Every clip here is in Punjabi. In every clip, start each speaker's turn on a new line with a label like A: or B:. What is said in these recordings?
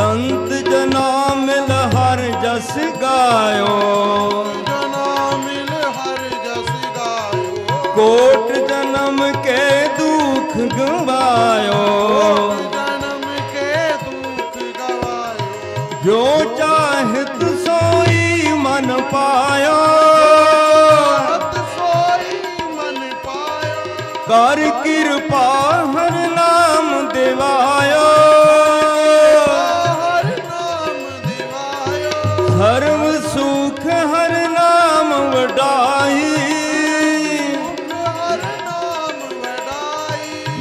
A: ਸੰਤ
B: ਜਨਾ ਮਿਲ ਹਰ ਜਸ ਗਾਇਓ। ਜਨਾ ਮਿਲ ਹਰ ਜਸ ਗਾਇਓ।
A: ਕੋਟ ਜਨਮ ਕੇ ਦੁਖ ਗਵਾਇਓ।
B: ਜਨਮ ਕੇ ਦੁਖ ਗਵਾਇਓ।
A: ਜੋ ਚਾਹਤ ਸੋਈ ਮਨ
B: ਪਾਇਓ।
A: ਕਰ ਕਿਰਪਾ ਹਰ ਨਾਮ ਦਿਵਾਇਓ।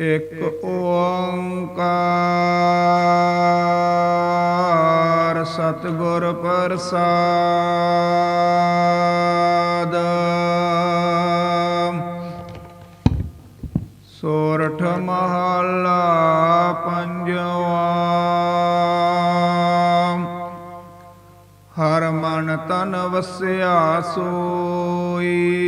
C: ਇੱਕ ਓੰਕਾਰ ਸਤਿਗੁਰ ਪ੍ਰਸਾਦ। ਸੋਰਠ ਮਹੱਲਾ ਪੰਜਵਾ। ਹਰ ਮਨ ਤਨ ਵਸਿਆ ਸੋਈ।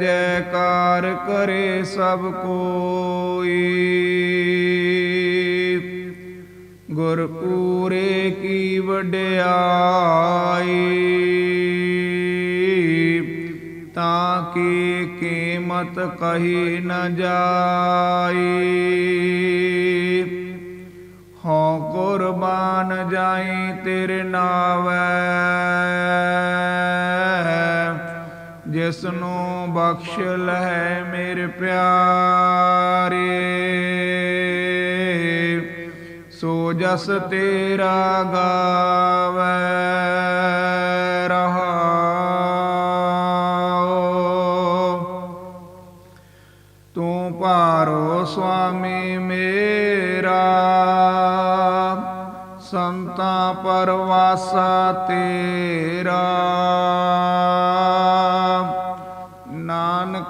C: ਜੈਕਾਰ ਕਰੇ ਸਭ ਕੋਈ। ਗੁਰ ਪੂਰੇ ਕੀ ਵਡਿਆਈ, ਤਾਂ ਕੀ ਕੀਮਤ ਕਹੀ ਨ ਜਾਈ। ਹਉ ਕੁਰਬਾਨ ਜਾਈ ਤੇਰੇ ਨਾਵੈ ਜਿਸ ਨੂੰ ਬਖਸ਼ ਲੈ ਮੇਰੇ ਪਿਆਰੇ, ਸੋ ਜਸ ਤੇਰਾ ਗਾਵੈ ਰਹਾਉ। ਤੂੰ ਪਾਰੋ ਸੁਆਮੀ ਮੇਰਾ, ਸੰਤਾਂ ਪਰਵਾਸਾ ਤੇਰਾ।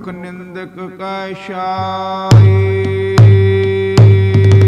C: ਮੁਖ ਨਿੰਦਕ ਕੈ ਛਾਈ